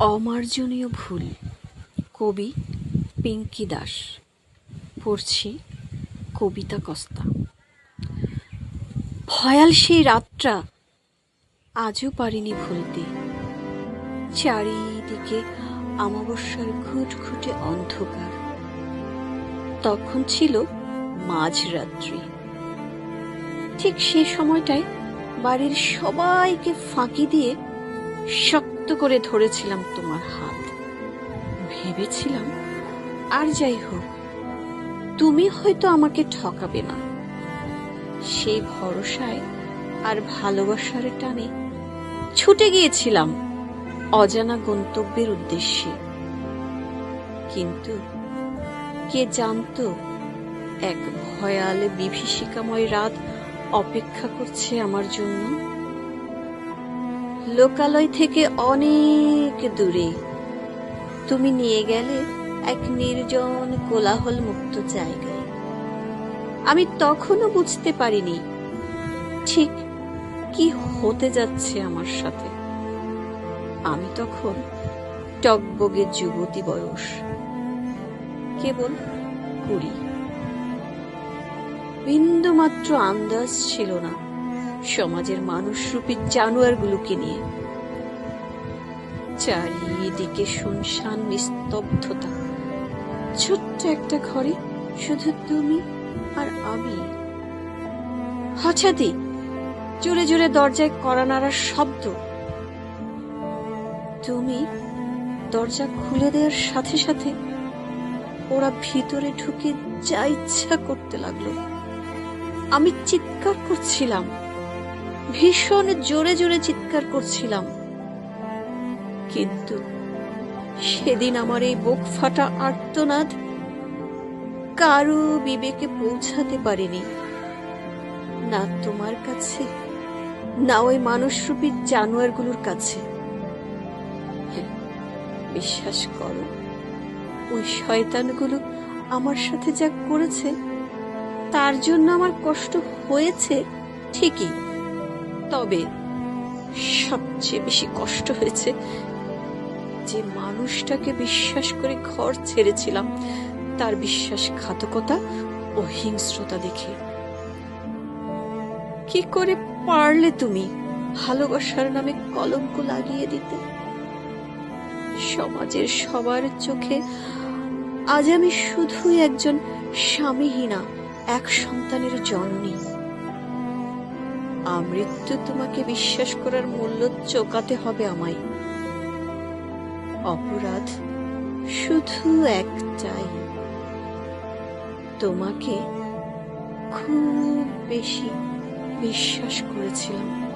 অমার্জনীয় ভুল। কবি পিঙ্কি দাস। পড়ছি কবিতা কস্তা। ভয়াল সেই রাতটা আজও পারিনি ভুলতে। চারিদিকে অমাবস্যার ঘুটঘুটে অন্ধকার। তখন ছিল মাঝরাত্রি। ঠিক সে সময়টায় বাড়ির সবাইকে ফাঁকি দিয়ে শক্ত করে ধরেছিলাম তোমার হাত। ভেবেছিলাম, আর যাই হোক, তুমি হয়তো আমাকে ঠকাবে না। সেই ভরসায় আর ভালোবাসার টানে ছুটে গিয়েছিলাম অজানা গন্তব্যের উদ্দেশ্যে। কিন্তু কে জানতো, এক ভয়াল বিভীষিকাময় রাত অপেক্ষা করছে আমার জন্য? লোকালয় থেকে অনেক দূরে। তুমি নিয়ে গেলে এক নির্জন কোলাহল মুক্ত জায়গায়। আমি তখনও বুঝতে পারিনি, ঠিক কি হতে যাচ্ছে আমার সাথে। আমি তখন টকবগে যুবতী বয়স, কেবল কুড়ি। বিন্দুমাত্র আন্দাজ ছিল না। সমাজের মানুষরূপী জানোয়ারগুলোকে নিয়ে। চারিদিকে শুনশান, নিস্তব্ধতা। ছোট্ট একটা ঘরে শুধু তুমি আর আমি। হঠাৎই জোরে জোরে দরজায় কড়া নাড়ার শব্দ। তুমি দরজা খুলে দেওয়ার সাথে সাথে ওরা ভিতরে ঢুকে যা ইচ্ছা করতে লাগল। আমি চিৎকার করছিলাম। ভীষণ জোরে জোরে চিৎকার করছিলাম। কিন্তু সেদিন আমার এই বুক ফাটা আর্তনাদ কারও বিবেকে পৌঁছাতে পারেনি। না তোমার কাছে, না ওই মানুষরূপী জানোয়ারগুলোর কাছে। বিশ্বাস করো, ওই শয়তানগুলো আমার সাথে যা করেছে, তার জন্য আমার কষ্ট হয়েছে ঠিকই। তবে সবচেয়ে বেশি কষ্ট হয়েছে যে মানুষটাকে বিশ্বাস করে ঘর ছেড়েছিলাম। তার বিশ্বাসঘাতকতা ও হিংস্রতা দেখে। কি করে পারলে তুমি ভালোবাসার নামে কলঙ্ক লাগিয়ে দিতে? সমাজের সবার চোখে আজ আমি শুধুই একজন স্বামীহীনা, এক সন্তানের জননী। আমৃত্যু তোমাকে বিশ্বাস করার মূল্য চোকাতে হবে আমায়। অপরাধ শুধু একটাই। তোমাকে খুব বেশি বিশ্বাস করেছিলাম।